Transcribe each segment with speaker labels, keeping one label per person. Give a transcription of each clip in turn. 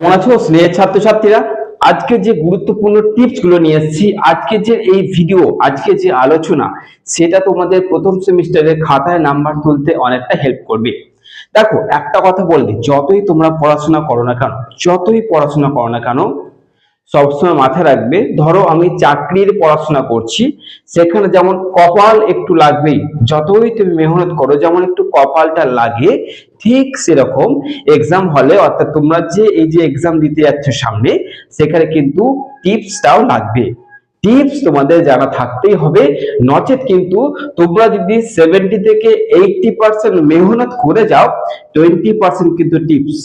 Speaker 1: কেমন আছো? স্নেহের ছাত্রছাত্রীরা, আজকে যে গুরুত্বপূর্ণ টিপসগুলো নিয়ে এসেছি, আজকে যে এই ভিডিও, আজকে যে আলোচনা, সেটা তোমাদের প্রথম সেমিস্টারের খাতায় নাম্বার তুলতে অনেকটা হেল্প করবে। দেখো, একটা কথা বলবি, যতই তোমরা পড়াশোনা করো না কেন, যতই পড়াশোনা করো না কেন সবসময় মাথায় রাখবে, ধরো আমি চাকরির পড়াশোনা করছি, সেখানে যেমন কপাল একটু লাগবেই, যতই তুমি মেহনত করো, যেমন একটু কপালটা লাগে, ঠিক সেরকম এক্সাম হলে, অর্থাৎ তোমরা যে এই যে এক্সাম দিতে যাচ্ছ সামনে, সেখানে কিন্তু টিপসটাও লাগবে। টিপস তোমাদের জানা থাকতেই হবে, নচেত কিন্তু তোমরা যদি সেভেন্টি থেকে এইটটি পার্সেন্ট মেহনত করে যাও টোয়েন্টি পার্সেন্ট কিন্তু টিপস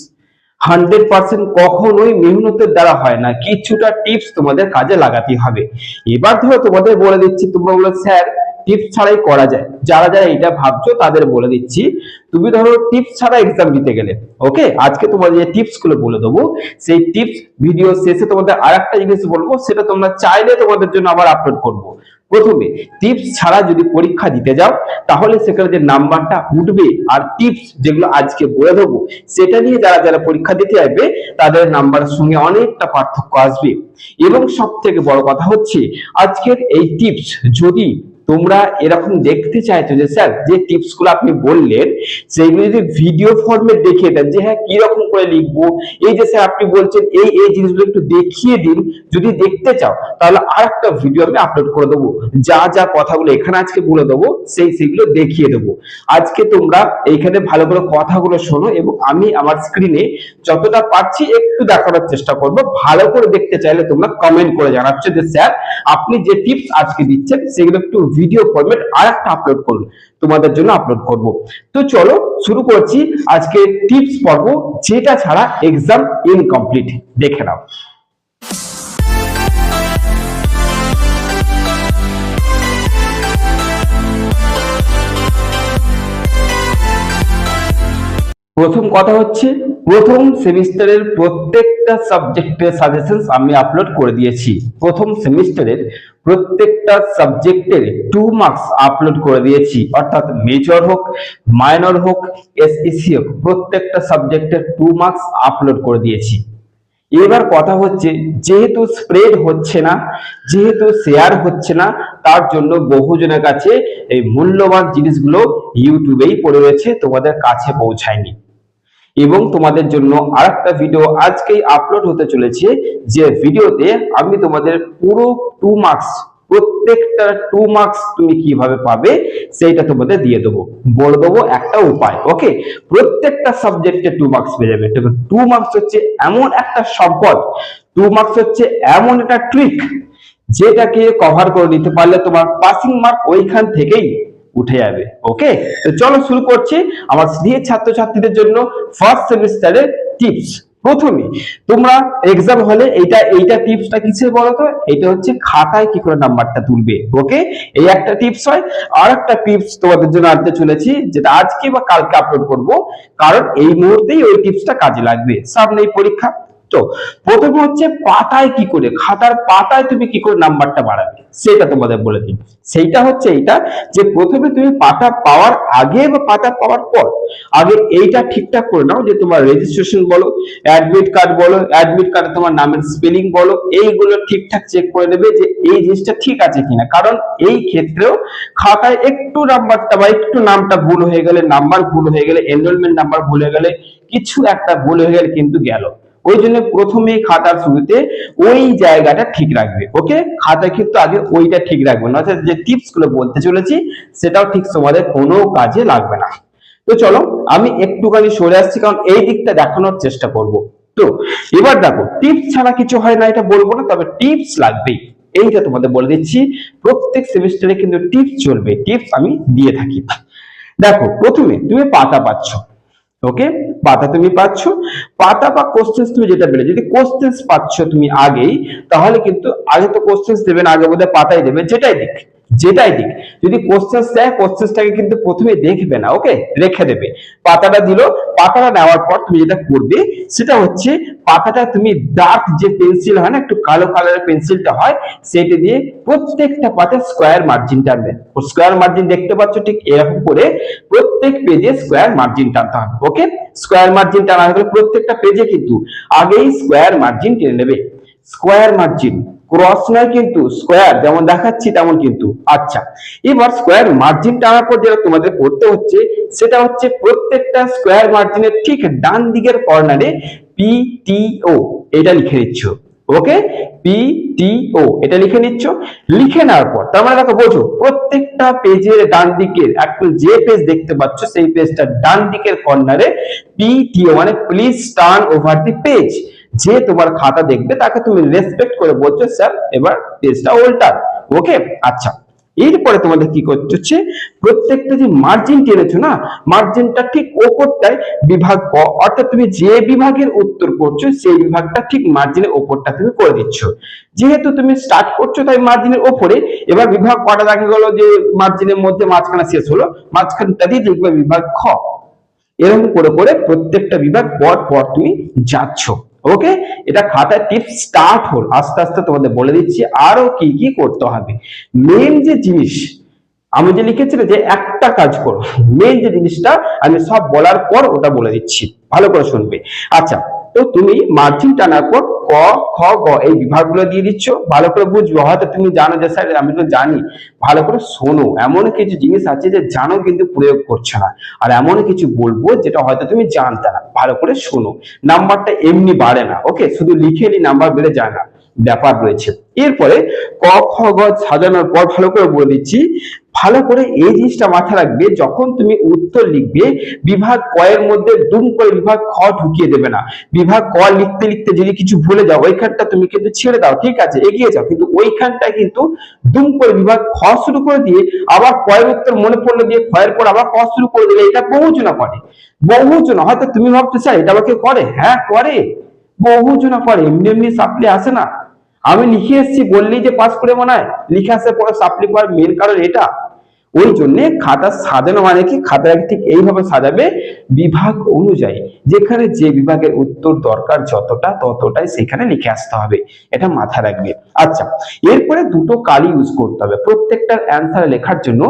Speaker 1: হান্ড্রেড পার্সেন্ট কখনোই মেহনতের দ্বারা হয় না। কিছুটা টিপস তোমাদের কাজে লাগাতে হবে। এবার ধরো তোমাদের বলে দিচ্ছি, তোমরা বলো, স্যার, টিপস ছাড়াই করা যায়। যারা যারা এটা ভাবছ, তাদের বলে দিচ্ছি, তুমি ধরো টিপস ছাড়া এক্সাম দিতে গেলে ওকে আজকে তোমাদের যে টিপসগুলো বলে দেবো, সেই টিপস ভিডিও শেষে তোমাদের আর একটা জিনিস বলব, সেটা তোমরা চাইলে তোমাদের জন্য আবার আপলোড করব। প্রথমে টিপস ছাড়া যদি পরীক্ষা দিতে যাও, তাহলে সেখানে যে নাম্বারটা উঠবে আর টিপস যেগুলো আজকে বলে দেবো, সেটা নিয়ে যারা যারা পরীক্ষা দিতে আসবে, তাদের নাম্বারের সঙ্গে অনেকটা পার্থক্য আসবে। এবং সব থেকে বড় কথা হচ্ছে, আজকের এই টিপস যদি তোমরা এরকম দেখতে চাইছো যে, স্যার, যে টিপসগুলো আপনি বললেন সেইগুলো যদি ভিডিও ফর্মে দেখিয়ে দেন যে হ্যাঁ কি রকম করে লিখব, এই যে স্যার আপনি বলছেন, এই এই জিনিসগুলো একটু দেখিয়ে দিন, যদি দেখতে চাও, তাহলে আর একটা ভিডিও আমি আপলোড করে দেবো। যা যা কথাগুলো এখানে আজকে বলে দেবো, সেই সেগুলো দেখিয়ে দেবো। আজকে তোমরা এইখানে ভালো কথাগুলো শোনো এবং আমি আমার স্ক্রিনে যতটা পারছি একটু দেখানোর চেষ্টা করব। ভালো করে দেখতে চাইলে তোমরা কমেন্ট করে জানাচ্ছ যে, স্যার, আপনি যে টিপস আজকে দিচ্ছেন, সেগুলো একটু ভিডিও ফরম্যাট আর একটা আপলোড করুন। তোমাদের জন্য আপলোড করব। তো চলো শুরু করছি আজকে টিপস পর্ব, যেটা ছাড়া এক্সাম ইনকমপ্লিট দেখে নাও। প্রথম কথা হচ্ছে প্রথম সেমিস্টারের প্রত্যেকটা সাবজেক্টের সাজেশন আমি আপলোড করে দিয়েছি। প্রথম সেমিস্টারের প্রত্যেকটা সাবজেক্টের টু মার্কস আপলোড করে দিয়েছি। অর্থাৎ মেজর হোক মাইনর হোক এসইসি হোক, প্রত্যেকটা সাবজেক্টের টু মার্কস আপলোড করে দিয়েছি। এবার কথা হচ্ছে, যেহেতু স্প্রেড হচ্ছে না, যেহেতু শেয়ার হচ্ছে না, তার জন্য বহুজনের কাছে এই মূল্যবান জিনিসগুলো ইউটিউবেই পড়ে রয়েছে, তোমাদের কাছে পৌঁছায়নি। এবং তোমাদের জন্য আরেকটা ভিডিও আজকেই আপলোড হতে চলেছে, যে ভিডিওতে আমি তোমাদের পুরো টু মার্কস প্রত্যেকটা টু মার্কস তুমি কীভাবে পাবে সেইটা তোমাদের দিয়ে দেবো। বলে দেবো একটা উপায় ওকে প্রত্যেকটা সাবজেক্টে টু মার্কস পেয়ে যাবে। টু মার্কস হচ্ছে এমন একটা সম্পদ টু মার্কস হচ্ছে এমন একটা ট্রিক যেটাকে কভার করে নিতে পারলে তোমার পাসিং মার্ক ওইখান থেকেই উঠে যাবে ওকে তো চলো শুরু করছি আমার স্নেহের ছাত্রছাত্রীদের জন্য ফার্স্ট সেমিস্টারের টিপস প্রথমে, তোমরা এক্সাম হলে এইটা এইটা টিপসটা কিসের বলো তো এটা হচ্ছে খাতায় কি করে নাম্বারটা তুলবে ওকে এই একটা টিপস হয়। আর একটা টিপস তোমাদের জন্য আনতে চলেছি, যেটা আজকে বা কালকে আপলোড করব। কারণ এই মুহূর্তেই ওই টিপসটা কাজে লাগবে। সামনেই পরীক্ষা। তো প্রথমে হচ্ছে পাতায় কি করে? খাতার পাতায় তুমি কি করে নাম্বারটা বাড়াবে? সেটা তোমাদের বলে দিই। সেইটা হচ্ছে এইটা যে প্রথমে তুমি পাতা পাওয়ার আগে বা পাতা পাওয়ার পর, আগে এইটা ঠিকঠাক করে নাও যে তোমার রেজিস্ট্রেশন বলো অ্যাডমিট কার্ড বলো অ্যাডমিট কার্ডে তোমার নামের স্পেলিং বলো, এইগুলো ঠিকঠাক চেক করে নেবে যে এই জিনিসটা ঠিক আছে কিনা। কারণ এই ক্ষেত্রেও খাতায় একটু নাম্বারটা বা একটু নামটা ভুল হয়ে গেলে নাম্বার ভুল হয়ে গেলে এনরোলমেন্ট নাম্বার ভুল হয়ে গেলে কিছু একটা ভুল হয়ে গেলে কিন্তু গেল। ওই জন্য প্রথমে খাতার শুরুতে ওই জায়গাটা ঠিক রাখবে ওকে খাতা কিন্তু আগে ওইটা ঠিক রাখবে না, অর্থাৎ যে টিপসগুলো বলতে চলেছি, সেটাও ঠিক তোমাদের কোনো কাজে লাগবে না। তো চলো, আমি একটুখানি সরে আসছি, কারণ এই দিকটা দেখানোর চেষ্টা করব। তো, এবার দেখো টিপস ছাড়া কিছু হয় না, এটা বলব না, তবে টিপস লাগবেই। এইটা তোমাদের বলে দিচ্ছি, প্রত্যেক সেমিস্টারে কিন্তু টিপস চলবে টিপস আমি দিয়ে থাকি। দেখো, প্রথমে তুমি পাতা পাচ্ছ। ওকে পাতা তুমি পাচ্ছ। পাতা বা কোশ্চেন্স তুমি যেটা পেলে, যদি কোশ্চেন্স পাচ্ছ তুমি আগেই, তাহলে কিন্তু আগে তো কোশ্চেন্স দেবে না, আগে বোধহয় পাতাই দেবে, যেটাই দিক। যেটাই দিক। যদি কোশ্চেন্স দেয় কোশ্চেন্সটাকে কিন্তু প্রথমে দেখবে না ওকে রেখে দেবে। পাতাটা দিল, পাতাটা নেওয়ার পর তুমি যেটা করবে, সেটা হচ্ছে পাতাটা তুমি ডার্ক যে পেন্সিল হয় না, একটু কালো কালারের পেন্সিলটা হয়, সেটা দিয়ে প্রত্যেকটা পাতে স্কোয়ার মার্জিন টানবে। স্কোয়ার মার্জিন দেখতে পাচ্ছ ঠিক এরকম করে প্রত্যেক পেজে স্কোয়ার মার্জিন টানতে হবে ওকে স্কোয়ার মার্জিন টানা হয়ে প্রত্যেকটা পেজে কিন্তু আগেই স্কোয়ার মার্জিন টেনে নেবে। স্কোয়ার মার্জিন ক্রস নয় কিন্তু স্কোয়ার যেমন দেখাচ্ছি তেমন কিন্তু। আচ্ছা এবার স্কোয়ার মার্জিন টানার পর যেটা তোমাদের করতে হচ্ছে, সেটা হচ্ছে প্রত্যেকটা স্কোয়ার মার্জিনের ঠিক ডান দিকের কর্নারে পি টি ও এটা লিখে নিচ্ছ। ওকে পি টি ও এটা লিখে নিচ্ছ। লিখে নেওয়ার পর, তার মানে দেখো বোঝো, প্রত্যেকটা পেজের ডান দিকের একটু যে পেজ দেখতে পাচ্ছ, সেই পেজটা ডান দিকের কর্নারে পি টি ও মানে please turn over the page যে তোমার খাতা দেখবে, তাকে তুমি রেসপেক্ট করে বলছো, স্যার, এবার পেজটা উল্টান। ওকে? আচ্ছা। এরপরে তোমাদের কি করতে হচ্ছে? প্রত্যেকটা যে মার্জিন টেনেছো না? মার্জিনটা ঠিক ওপরটায় বিভাগ ক, অর্থাৎ তুমি যে বিভাগের উত্তর করছ, সেই বিভাগটা ঠিক মার্জিনের ওপরটা তুমি করে দিচ্ছ। যেহেতু তুমি স্টার্ট করছ, তাই মার্জিনের ওপরে, এবার বিভাগ কটা দেখা গেল যে মার্জিনের মধ্যে মাঝখানে শেষ হলো মাঝখানটাতেই দিয়ে লিখবে বিভাগ খ। এরকম করে করে প্রত্যেকটা বিভাগ পর পর তুমি যাচ্ছ। ওকে এটা খাতায় টিপ স্টার্ট হল। আস্তে আস্তে তোমাদের বলে দিচ্ছি আরও কি কি করতে হবে। মেন যে জিনিস, আমি যে লিখেছি যে একটা কাজ করো। মেন যে জিনিসটা আমি সব বলার পর ওটা বলে দিচ্ছি। ভালো করে শুনবে। আচ্ছা তো তুমি মার্জিন টানার পর ক, খ, গ এই বিভাগগুলো দিয়ে দিচ্ছ। ভালো করে বুঝব। হয়তো তুমি জানো যে, স্যার, আমি তো জানি। ভালো করে শোনো। এমন কিছু জিনিস আছে যে, জানো কিন্তু প্রয়োগ করছে না। আর এমন কিছু বলব যেটা হয়তো তুমি জানতে না। ভালো করে শোনো। নাম্বারটা এমনি বাড়ে না। ওকে? শুধু লিখে নাম্বার বেড়ে যায় না। ব্যাপার রয়েছে। এরপরে ক, খ, গ সাজানোর পর ভালো করে বলে দিচ্ছি, ভালো করে এই জিনিসটা মাথা রাখবে, যখন তুমি উত্তর লিখবে, বিভাগ ক এর মধ্যে দুম করে বিভাগ খ ঢুকিয়ে দেবে না। বিভাগ ক লিখতে লিখতে যদি কিছু ভুলে যাও, ওইখানটা তুমি কিন্তু ছেড়ে দাও, ঠিক আছে, এগিয়ে যাও। কিন্তু ওইখানটায় কিন্তু দুম করে বিভাগ খ শুরু করে দিয়ে, আবার কয়ের উত্তর মনে পড়ল দিয়ে ক্ষয়ের পর আবার ক শুরু করে দিলে এটা বহুজনা করে। বহুজনা, হয়তো তুমি ভাবতে চাই এটা আবার আমাকে করে? হ্যাঁ করে। বহুজনা করে, এমনি এমনি সাপ্লি আসে না। আমি লিখে এসেছি, বললি যে পাস করে মনে হয়। লিখে আসে পরে সাপ্লি করার মেন কারণ এটা। ওই জন্য খাতা সাজানো মানে কি? খাতাটাকে ঠিক এইভাবে সাজাবে বিভাগ অনুযায়ী। যেখানে যে বিভাগের উত্তর দরকার যতটা, ততটাই সেখানে লিখে আসতে হবে। এটা মাথায় রাখবে। আচ্ছা এরপরে দুটো কালি ইউজ করতে হবে। প্রত্যেকটার অ্যান্সার লেখার জন্য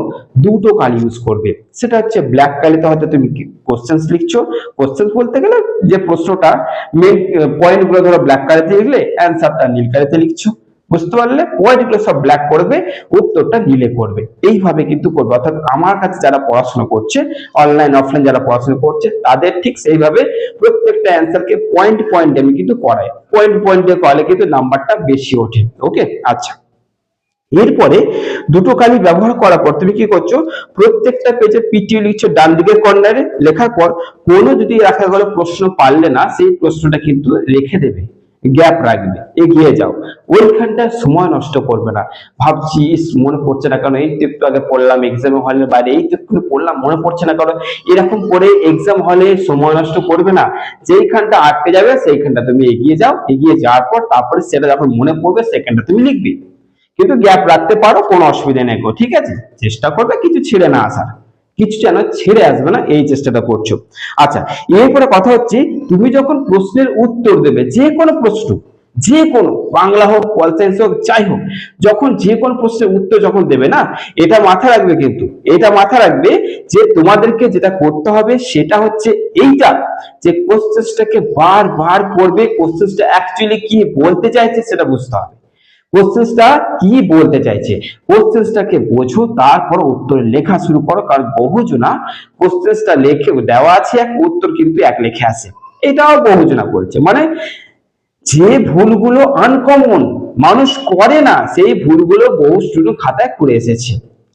Speaker 1: দুটো কালি ইউজ করবে। সেটা হচ্ছে ব্ল্যাক কালিতে হয়তো তুমি কোশ্চেন্স লিখছো। কোশ্চেন্স বলতে গেলে যে প্রশ্নটা মেন পয়েন্টগুলো ধরো ব্ল্যাক কালিতে লিখলে অ্যান্সারটা নীল কালিতে লিখছো। বুঝতে পারলে পয়েন্টগুলো সব ব্ল্যাক করবে, উত্তরটা নীলে করবে। এইভাবে কিন্তু করবে। অর্থাৎ আমার কাছে যারা পড়াশোনা করছে অনলাইন অফলাইন যারা পড়াশোনা করছে, তাদের ঠিক সেইভাবে প্রত্যেকটা অ্যান্সারকে পয়েন্ট পয়েন্ট আমি কিন্তু করাই। পয়েন্ট পয়েন্ট করালে কিন্তু নাম্বারটা বেশি ওঠে। ওকে আচ্ছা। এরপরে দুটো কালি ব্যবহার করার পর তুমি কি করছ? প্রত্যেকটা পেজে পিটিও লিখছো ডান দিকের কর্নারে লেখার পর কোনো যদি রাখা গেল প্রশ্ন পারলে না, সেই প্রশ্নটা কিন্তু রেখে দেবে। গ্যাপ রাখবে, এগিয়ে যাও। ওইখানটা সময় নষ্ট করবে না। ভাবছি মনে পড়ছে না কারণ এই তো একটু আগে পড়লাম এক্সাম হলের বাইরে, এই তো একটু পড়লাম, মনে পড়ছে না কারণ এরকম করে এক্সাম হলে সময় নষ্ট করবে না। যেইখানটা আটকে যাবে, সেইখানটা তুমি এগিয়ে যাও, এগিয়ে যাওয়ার পর তারপরে সেটা যখন মনে পড়বে, সেখানটা তুমি লিখবে। কিন্তু গ্যাপ রাখতে পারো, কোনো অসুবিধা নেই গো, ঠিক আছে? চেষ্টা করবে, কিছু ছিঁড়ে না আসার। কিছু যেন ছেড়ে আসবে না, এই চেষ্টাটা করছ। আচ্ছা এরপরে কথা হচ্ছে, তুমি যখন প্রশ্নের উত্তর দেবে, যে কোনো প্রশ্ন, যে কোনো, বাংলা হোক পল সায়েন্স হোক, যাই হোক, যখন যে কোনো প্রশ্নের উত্তর যখন দেবে না, এটা মাথায় রাখবে কিন্তু, এটা মাথায় রাখবে যে তোমাদেরকে যেটা করতে হবে সেটা হচ্ছে এইটা, যে কোশ্চেনটাকে বারবার পড়বে কোশ্চেনটা অ্যাকচুয়ালি কি বলতে চাইছে সেটা বুঝতে হবে। কোশ্চেনটা কি বলতে চাইছে? কোশ্চেনটাকে বোঝো, তারপর উত্তর লেখা শুরু করো, কারণ বহুজনা কোশ্চেনটা লেখে দেওয়া আছে, এক উত্তর কিন্তু এক লেখে আসে এটাও বহুজনা করছে মানে যে ভুলগুলো আনকমন মানুষ করে না, সেই ভুলগুলো বহু স্টুডেন্ট খাতায় করে এসেছে।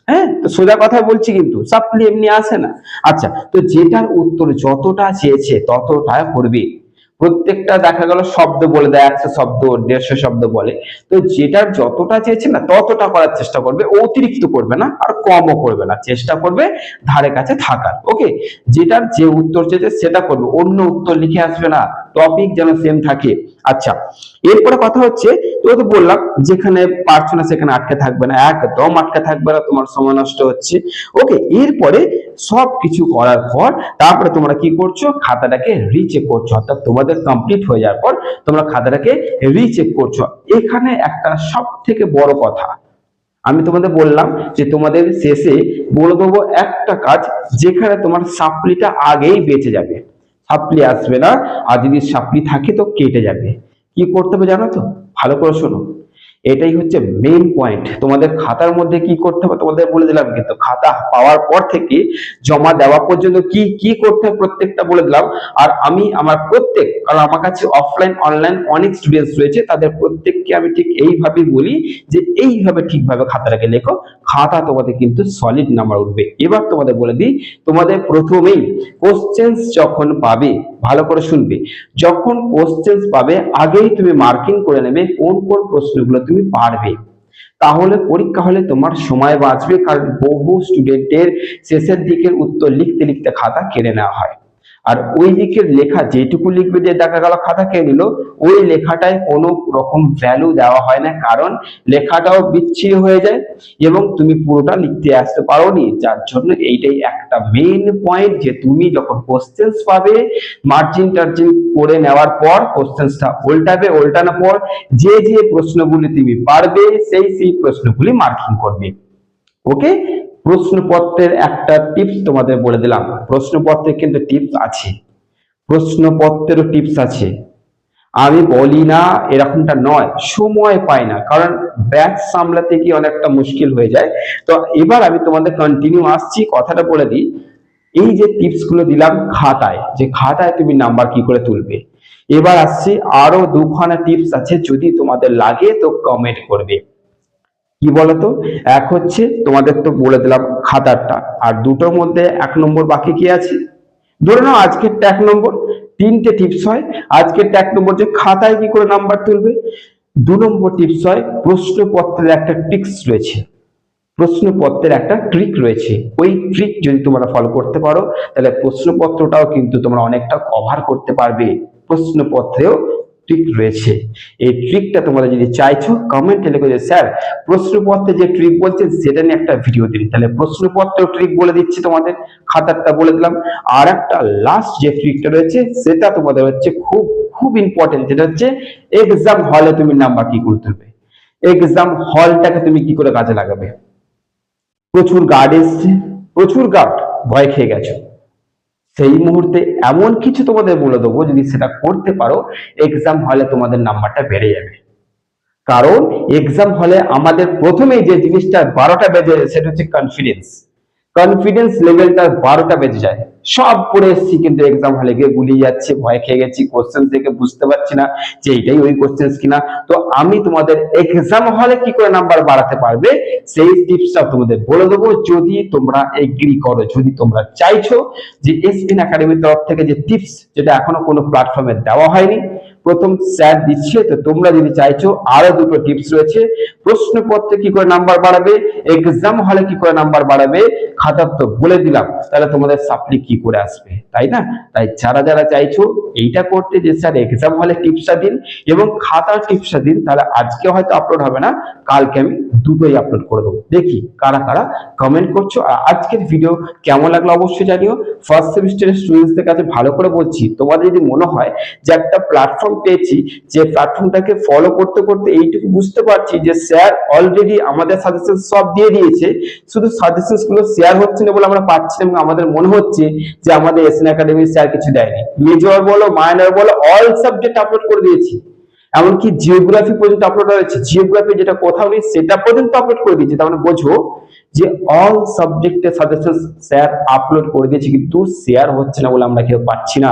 Speaker 1: হ্যাঁ? তো সোজা কথা বলছি কিন্তু সাপ্লি এমনি আসে না। আচ্ছা তো যেটার উত্তর যতটা চেয়েছে, ততটা করবে। প্রত্যেকটা দেখা গেল শব্দ বলে, দেয় একশো শব্দ, দেড়শো শব্দ বলে। তো যেটার যতটা চেয়েছে না, ততটা করার চেষ্টা করবে, অতিরিক্ত করবে না, আর কমও করবে না। চেষ্টা করবে ধারে কাছে থাকার, ওকে? যেটার যে উত্তর চেয়েছে সেটা করবে, অন্য উত্তর লিখে আসবে না টপিক যেন সেম থাকে। আচ্ছা এরপরে কথা হচ্ছে তো তো বললাম, যেখানে পারছ না সেখানে আটকে থাকবে না, একদম আটকে থাকবে না, তোমার সময় নষ্ট হচ্ছে। ওকে এরপরে সব কিছু করার পর তারপরে তোমরা কি করছ? খাতাটাকে রিচেক করছ, অর্থাৎ তোমাদের কমপ্লিট হয়ে যাওয়ার পর তোমরা খাতাটাকে রিচেক করছ। এখানে একটা সব থেকে বড় কথা, আমি তোমাদের বললাম যে তোমাদের শেষে বলে দেবো একটা কাজ, যেখানে তোমার সাপ্লিটা আগেই বেঁচে যাবে। সাপ্লি আসবে না, আর যদি সাপ্লি থাকে তো কেটে যাবে। কি করতে হবে জানো তো? ভালো করে শোনো। এটাই হচ্ছে মেইন পয়েন্ট তোমাদের খাতার মধ্যে কি করতে হবে? তোমাদের বলে দিলাম কিন্তু খাতা পাওয়ার পর থেকে জমা দেওয়া পর্যন্ত কি কি করতে প্রত্যেকটা বলে দিলাম। আর আমি, আমার প্রত্যেক, কারণ আমার কাছে অফলাইন অনলাইন অনেক স্টুডেন্টস রয়েছে, তাদের প্রত্যেককে আমি ঠিক এইভাবেই বলি যে এইভাবে ঠিকভাবে খাতাটাকে লেখো। খাতা তোমাদের কিন্তু সলিড নাম্বার উঠবে। এবার তোমাদের বলে দিই, তোমাদের প্রথমেই কোশ্চেন্স যখন পাবে, ভালো করে শুনবে। যখন কোশ্চেন্স পাবে, আগেই তুমি মার্কিং করে নেবে কোন কোন প্রশ্নগুলো তুমি পারবে। তাহলে পরীক্ষা হলে তোমার সময় বাঁচবে, কারণ বহু স্টুডেন্টের শেষের দিকের উত্তর লিখতে লিখতে খাতা কেড়ে নেওয়া হয়। আর ওই দিকের লেখা যেটুকু লিখবে যে দেখা গেল খাতা খেয়ে নিল, ওই লেখাটায় কোনো রকম ভ্যালু দেওয়া হয় না। কারণ লেখাটাও বিচ্ছিরি হয়ে যায় এবং তুমি পুরোটা লিখতে আসতে পারো নি যার জন্য এইটাই একটা মেইন পয়েন্ট যে তুমি যখন কোশ্চেন্স পাবে মার্জিন টার্জিন করে নেওয়ার পর কোশ্চেন্সটা উল্টাবে, উল্টানোর পর যে যে প্রশ্নগুলি তুমি পারবে, সেই সেই প্রশ্নগুলি মার্কিং করবে। ওকে প্রশ্নপত্রের একটা টিপস তোমাদের বলে দিলাম। প্রশ্নপত্রে কিন্তু টিপস আছে। প্রশ্নপত্রেরও টিপস আছে। আমি বলি না, এরকমটা নয়। সময় পাই না। কারণ ব্যাচ সামলাতে গিয়ে অনেকটা মুশকিল হয়ে যায়। তো এবার আমি তোমাদের কন্টিনিউ আসছি, কথাটা বলে দিই। এই যে টিপসগুলো দিলাম খাতায়, যে খাতায় তুমি নাম্বার কি করে তুলবে? এবার আসছি, আরও দুখানা টিপস আছে যদি তোমাদের লাগে তো কমেন্ট করবে। কি বলতো? এক হচ্ছে তোমাদের তো বলে দিলাম খাতারটা। আর দুটোর মধ্যে এক নম্বর বাকি কি আছে? ধরে নাও আজকের এক নম্বর, তিনটে টিপস হয়। আজকের এক নম্বর যে খাতায় কি করে নাম্বার তুলবে? দু নম্বর টিপস হয় প্রশ্নপত্রের একটা ট্রিক্স রয়েছে। প্রশ্নপত্রের একটা ট্রিক রয়েছে। ওই ট্রিক যদি তোমরা ফলো করতে পারো, তাহলে প্রশ্নপত্রটাও কিন্তু তোমরা অনেকটা কভার করতে পারবে। প্রশ্নপত্রেও ট্রিক রয়েছে। এই ট্রিকটা তোমরা যদি চাইছো কমেন্টে লিখো যে, স্যার, প্রশ্নপত্রে যে ট্রিক বলছেন, সেটা নিয়ে একটা ভিডিও দিন। তাহলে প্রশ্নপত্র ট্রিক বলে দিচ্ছি তোমাদের, খাতারটা বলে দিলাম। আর একটা লাস্ট যে ট্রিকটা রয়েছে, সেটা তোমাদের হচ্ছে খুব খুব ইম্পর্টেন্ট যেটা হচ্ছে এক্সাম হলে তুমি নাম্বার কি করে তুলবে এক্সাম হলটাকে তুমি কি করে কাজে লাগাবে? প্রচুর গার্ড এসছে, প্রচুর গার্ড ভয় খেয়ে গেছো। সেই মুহূর্তে এমন কিছু তোমাদের বলে দেবো, যদি সেটা করতে পারো এক্সাম হলে তোমাদের নাম্বারটা বেড়ে যাবে। কারণ এক্সাম হলে আমাদের প্রথমেই যে জিনিসটা বারোটা বেজে, সেটা হচ্ছে কনফিডেন্স কনফিডেন্স লেভেলটা বারোটা বেজে যায়। সব পড়ে এসেছি, কিন্তু এক্সাম হলে গিয়ে গুলিয়ে যাচ্ছে, ভয় খেয়ে গেছি কোশ্চেন থেকে বুঝতে পারছি না যে এইটাই ওই কোশ্চেন কিনা। তো আমি তোমাদের এক্সাম হলে কি করে নাম্বার বাড়াতে পারবে, সেই টিপসটা তোমাদের বলে দেবো। যদি তোমরা এগ্রি করো, যদি তোমরা চাইছো যে এসপিন একাডেমির তরফ থেকে যে টিপস যেটা এখনও কোনো প্ল্যাটফর্মে দেওয়া হয়নি প্রথম স্যার দিচ্ছে, তো তোমরা যদি চাইছো, আরও দুটো টিপস রয়েছে। প্রশ্নপত্রে কি করে নাম্বার বাড়াবে এক্সাম হলে কি করে নাম্বার বাড়াবে, খাতার তো বলে দিলাম, তাহলে তোমাদের সাপ্লি কি করে আসবে, তাই না? তাই যারা যারা চাইছো, এইটা করতে যে স্যার এক্সাম হলে টিপসটা দিন এবং খাতার টিপসটা দিন, তাহলে আজকে হয়তো আপলোড হবে না, কালকে আমি দুটোই আপলোড করে দেবো। দেখি কারা কারা কমেন্ট করছ, আর আজকের ভিডিও কেমন লাগল অবশ্যই জানিও। ফার্স্ট সেমিস্টারের স্টুডেন্টসদের কাছে ভালো করে বলছি, তোমাদের যদি মনে হয় যে একটা প্ল্যাটফর্ম পেয়েছি, যে প্ল্যাটফর্মটাকে ফলো করতে করতে এইটুকু বুঝতে পারছি যে স্যার অলরেডি আমাদের সাজেশন সব দিয়ে দিয়েছে। শুধু সাজেশনগুলো শেয়ার হচ্ছে না বলে আমরা পাচ্ছি এবং আমাদের মনে হচ্ছে যে আমাদের এসএন একাডেমি স্যার কিছু দেয়নি। মেজর বলো মাইনর বলো অল সাবজেক্ট আপলোড করে দিয়েছি। এমনকি জিওগ্রাফি পর্যন্ত আপলোড হয়েছে। জিওগ্রাফি যেটা কোথাও নেই, সেটা পর্যন্ত আপলোড করে দিয়েছে। তার মানে বোঝো যে অল সাবজেক্টের সাজেশন স্যার আপলোড করে দিয়েছে, কিন্তু শেয়ার হচ্ছে না বলে আমরা কেউ পাচ্ছি না।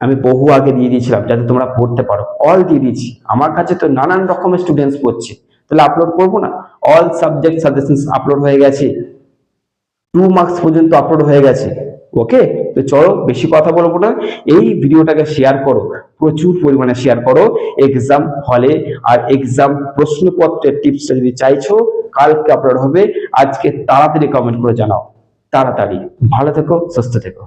Speaker 1: আমি বহু আগে দিয়ে দিয়েছিলাম যাতে তোমরা পড়তে পারো। অল দিয়ে দিয়েছি। আমার কাছে তো নানান রকমের স্টুডেন্টস পড়ছে। তাহলে আপলোড করব না? অল সাবজেক্ট সাজেশন আপলোড হয়ে গেছে। টু মার্কস পর্যন্ত আপলোড হয়ে গেছে। ওকে তো চলো, বেশি কথা বলব না। এই ভিডিওটাকে শেয়ার করো। প্রচুর পরিমাণে শেয়ার করো। এক্সাম হলে আর এক্সাম প্রশ্নপত্রের টিপসটা যদি চাইছো, কালকে আপলোড হবে। আজকে তাড়াতাড়ি কমেন্ট করে জানাও। তাড়াতাড়ি। ভালো থেকো, সুস্থ থেকো।